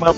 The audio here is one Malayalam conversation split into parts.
നന്മ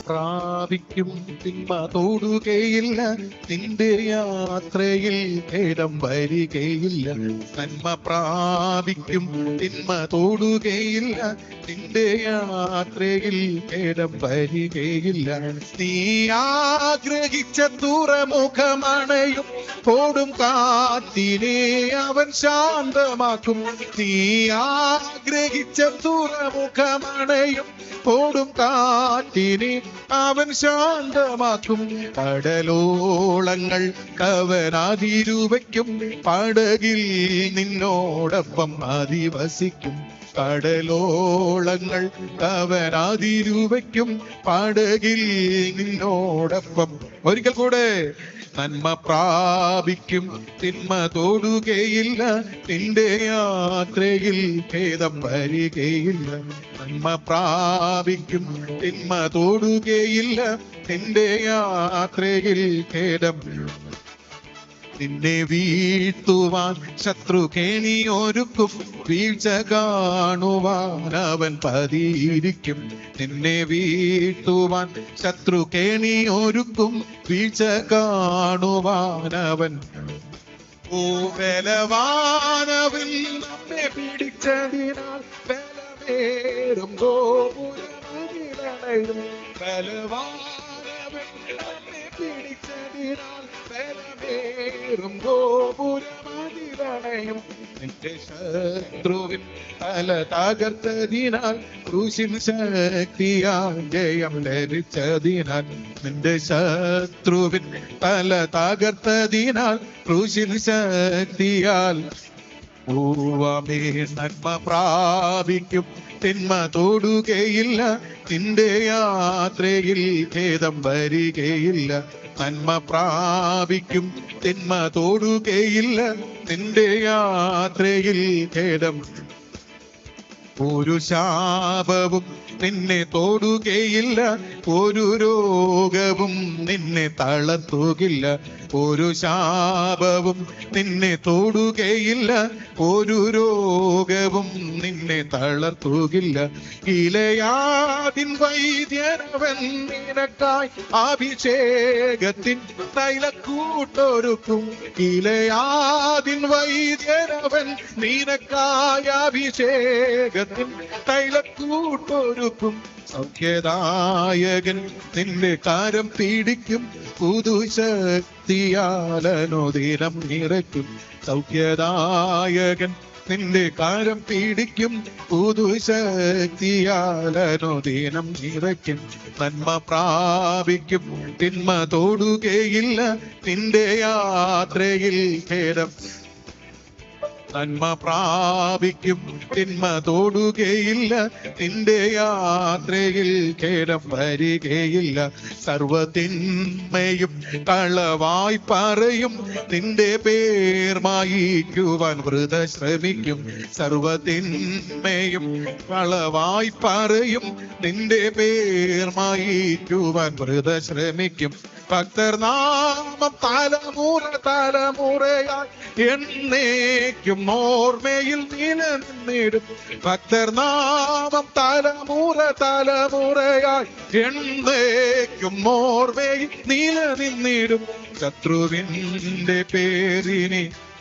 പ്രാപിക്കും തിന്മ തോടുകയില്ല. നിന്റെ യാത്രയിൽ ഭേദം വരികയില്ല. നന്മ പ്രാപിക്കും തിന്മ തോടുകയില്ല. നിന്റെ യാത്രയിൽ ഭേദം വരികയില്ല. നീ ആഗ്രഹിച്ച തുറമുഖമണയും ഓടും കാത്തിനെ അവൻ ശാന്തമാക്കും. നീ ആഗ്രഹിച്ച തുറമുഖമണയും ഓടും കാറ്റിനെ അവൻ ശാന്തമാക്കും. കടലോളങ്ങൾ കവനാതിരൂപയ്ക്കും പടകിൽ നിന്നോടൊപ്പം അധിവസിക്കും കടലോളങ്ങൾ കവനാതിരൂപയ്ക്കും പടകിൽ നിന്നോടൊപ്പം. ഒരിക്കൽ കൂടെ നന്മ പ്രാപിക്കും. തിന്മ തോടുകയില്ല. നിന്റെ യാത്രയിൽ ഭേദം വരികയില്ല. നന്മ പ്രാപിക്കും. തിന്മ തോടുകയില്ല. നിന്റെ യാത്രയിൽ ഖേദം. നിന്നെ വീഴ്ത്തുവാൻ ശത്രു കേണിയൊരുക്കും വീഴ്ച കാണുവാൻ അവൻ പതിയിരിക്കും. നിന്നെ വീഴ്ത്തുവാൻ ശത്രു കേണിയൊരുക്കും വീഴ്ച കാണുവാൻ അവൻ നമ്മെ പിടിച്ചതിനാൽ ബലമേറും. ഗോപുരം പിടിച്ചതിനാൽ ബലമേറും ഗോപുരമതിലണയും നിന്റെ ശത്രുവിൻ തല തകർത്തതിനാൽ ക്രൂശിൻ ശക്തിയാൽ ജയം ലഭിച്ചതിനാൽ നിന്റെ ശത്രുവിൻ തല തകർത്തതിനാൽ ക്രൂശിൻ ശക്തിയാൽ പൂവമേ നന്മ പ്രാപിക്കും തിന്മ തോടുകയില്ല നിന്റെ യാത്രയിൽ ഖേദം വരികയില്ല. നന്മ പ്രാപിക്കും തിന്മ തോടുകയില്ല നിന്റെ യാത്രയിൽ ഖേദം ഒരു ശാപവും നിന്നെ തോടുകയില്ല ഒരു രോഗവും നിന്നെ തളർത്തുകില്ല ഒരു ശാപവും നിന്നെ തോടുകയില്ല ഒരു രോഗവും നിന്നെ തളർത്തുകില്ല ഇലയാതിൻ വൈദ്യനവൻ നിനക്കായി അഭിഷേകത്തിൻ തൈലക്കൂട്ടൊരുക്കും. ഇലയാതിൻ വൈദ്യനവൻ നിനക്കായ അഭിഷേകത്തിൻ തൈലക്കൂട്ടൊരുക്കും സൗഖ്യദായകൻ നിന്റെ കാരം പീഡിക്കും. പുതുശക്തിയാലനുദിനം നിറയ്ക്കും. സൗഖ്യദായകൻ നിന്റെ കാരം പീഡിക്കും. പുതുശക്തിയാലനുദിനം നിറയ്ക്കും. നന്മ പ്രാപിക്കും. തിന്മ തോടുകയില്ല. നിന്റെ യാത്രയിൽ ഖേദം നന്മ പ്രാപിക്കും. തിന്മ തോടുകയില്ല. നിന്റെ യാത്രയിൽ ഖേദം വരികയില്ല. സർവതിന്മയും കളവായി പറയും. നിന്റെ പേർ മായിക്കുവാൻ ശ്രമിക്കും. സർവതിന്മയും കളവായി പറയും. നിന്റെ പേർ മായിക്കുവാൻ ശ്രമിക്കും. ഭക്തർ നാമം തലമുറ തലമുറയായി എന്നേക്കും ഓർമ്മയിൽ നിലനിന്നിടും. ഭക്തർ നാമം തലമുറ തലമുറയായി എന്നേക്കും ഓർമ്മയിൽ നിലനിന്നിടും. ശത്രുവിന്റെ പേരിനെ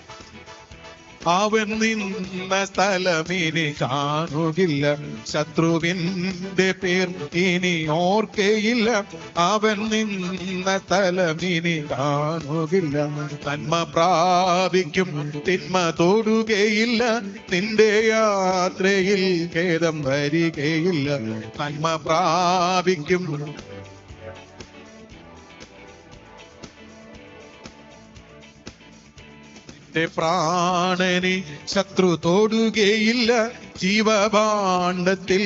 അവൻ നിന്ന സ്ഥലമിനി കാണുകില്ല. ശത്രുവിന്റെ പേർ ഇനി ഓർക്കയില്ല. അവൻ നിന്ന സ്ഥലമിനി കാണുകില്ല. നന്മ പ്രാപിക്കും തിന്മ തൊടുകയില്ല. നിന്റെ യാത്രയിൽ ഖേദം വരികയില്ല. തന്മ പ്രാപിക്കും നിന്റെ പ്രാണനെ ശത്രു തോടുകയില്ല ജീവഭാണ്ഡത്തിൽ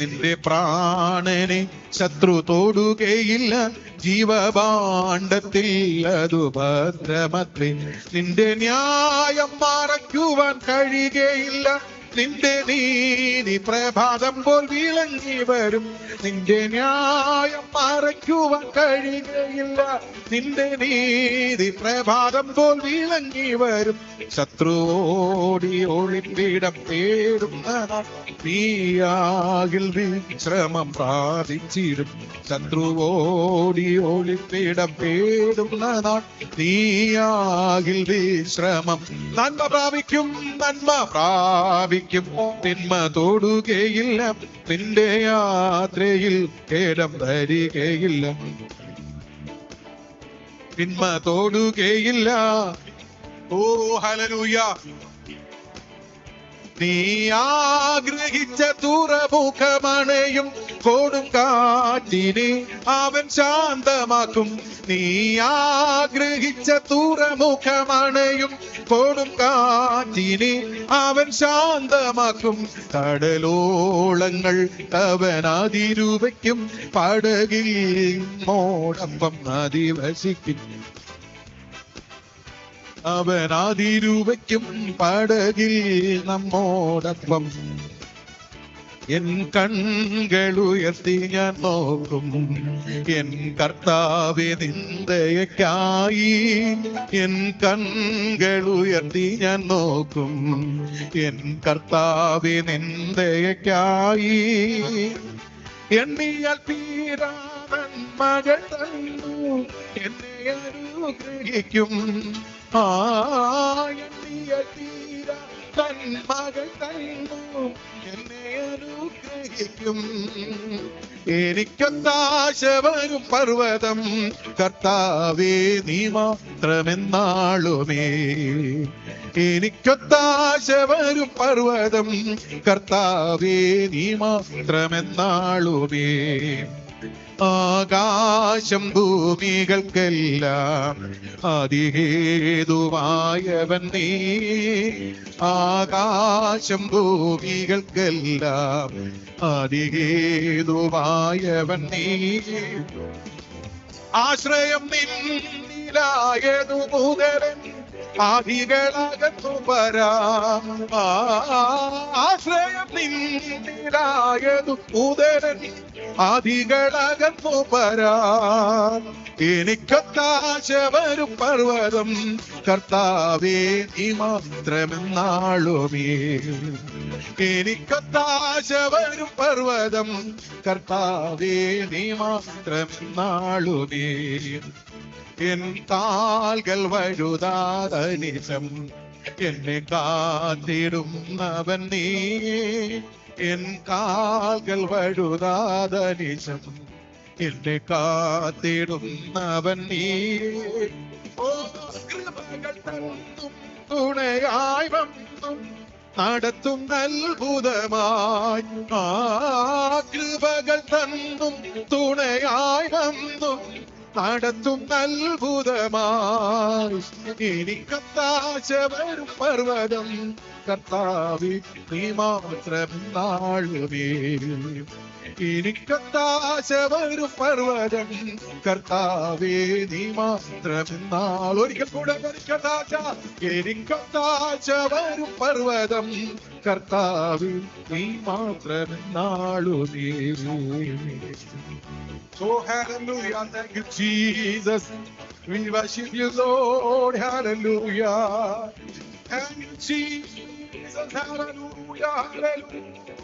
എന്റെ പ്രാണനെ ശത്രു തോടുകയില്ല ജീവഭാണ്ഡത്തിൽ അതു ഭദ്രമത്രേ. നിന്റെ ന്യായം മറയ്ക്കുവാൻ കഴിയുകയില്ല നിന്റെ നീതി പ്രഭാതം പോൽ വിളങ്ങി വരും. നിന്റെ ന്യായം മറയ്ക്കുവാൻ കഴിയുകയില്ല. നിന്റെ നീതി പ്രഭാതം പോൽ വിളങ്ങി വരും. ശത്രുവോടി ഒളിപ്പിടം തേടുന്ന നീയാകിൽ വിശ്രമം പ്രാർത്ഥിച്ചിരും ശത്രുവോടി ഒളിപ്പിടം തേടുന്ന നാൾ നീയാകിൽ വിശ്രമം. നന്മ പ്രാപിക്കും നന്മ പ്രാപിക്കും. തിന്മ തൊടുകയില്ല. നിന്റെ യാത്രയിൽ കേടം ധരികയില്ല തിന്മ തൊടുകയില്ല. ഓ ഹലലൂയ നീ ആഗ്രഹിച്ച തുറമുഖമണയും കൊടും കാറ്റിനെ അവൻ ശാന്തമാക്കും. നീ ആഗ്രഹിച്ച തുറമുഖമണയും കൊടും കാറ്റിനെ അവൻ ശാന്തമാക്കും. കടലോളങ്ങൾ അവൻ അതിരൂപയ്ക്കും പടകിൽ മോടൊപ്പം അധിവസിക്കും അവൻ അതിരുവയ്ക്കും പടകിൽ നമ്മോടൊപ്പം. എൻ കൺകളുയർത്തി ഞാൻ നോക്കും. എൻ കർത്താവെ നിന്ദയക്കായി എൻ കൺകളുയർത്തി ഞാൻ നോക്കും. എൻ കർത്താവെ നിന്ദയക്കായി എണ്ണിയാൽ തീരാതൻ മകൾ തന്നു. എന്നെ അനുഗ്രഹിക്കും. ആ എണ്ണിയാൽ തീരാ അനുഗ്രഹിക്കും. എനിക്കൊത്താശ വരും പർവതം കർത്താവേ നീ മാത്രമെന്നാളുമേ. എനിക്കൊത്താശ വരും പർവതം കർത്താവേ നീ മാത്രമെന്നാളുമേ. ആകാശം ഭൂമികൾക്കെല്ലാം അതിഹേതുവായവൻ നീ. ആകാശം ഭൂമികൾക്കെല്ലാം അതിഹേതുവായവൻ നീ. ആശ്രയം നിന്നിലായതു മുതലൻ ആദികളകത്തു പരാശ്രയം നിന്നിലായതു മുതലൻ ആദികളകത്തു വരാം എനിക്കൊത്താശ വരും പർവതം കർത്താവേ നീ മാത്രമെന്നാളുമേ. എനിക്കൊത്താശ വരും പർവതം കർത്താവേ നീ മാത്രമെന്നാളുമേ. എൻ താൽകൽ വഴുതാതനിസം എന്നെ കാത്തിടുന്നവൻ നീ എൻ കാൽകൾ വഴുതാതനിസം എന്നെ കാത്തിടുന്നവൻ നീ. കൃപകൾ തന്നും തുണയായി വന്നും നടത്തും അത്ഭുതമായി. കൃപകൾ തന്നും തുണയായി വന്നും നടത്തും അത്ഭുതമായി. എനിക്കത്താശ വരും പർവതം കർത്താവി നീ മാത്രം നാളുമേ എനിക്കത്താശ വരും കർത്താവേ നീ മാത്രം നാൾ ഒരിക്കൽ കൂടെ എനിക്കത്താശ എനിക്കത്താശ പർവതം കർത്താവി നീ മാത്രം Jesus. We worship you, Lord. Hallelujah. You, Jesus. Hallelujah. Hallelujah.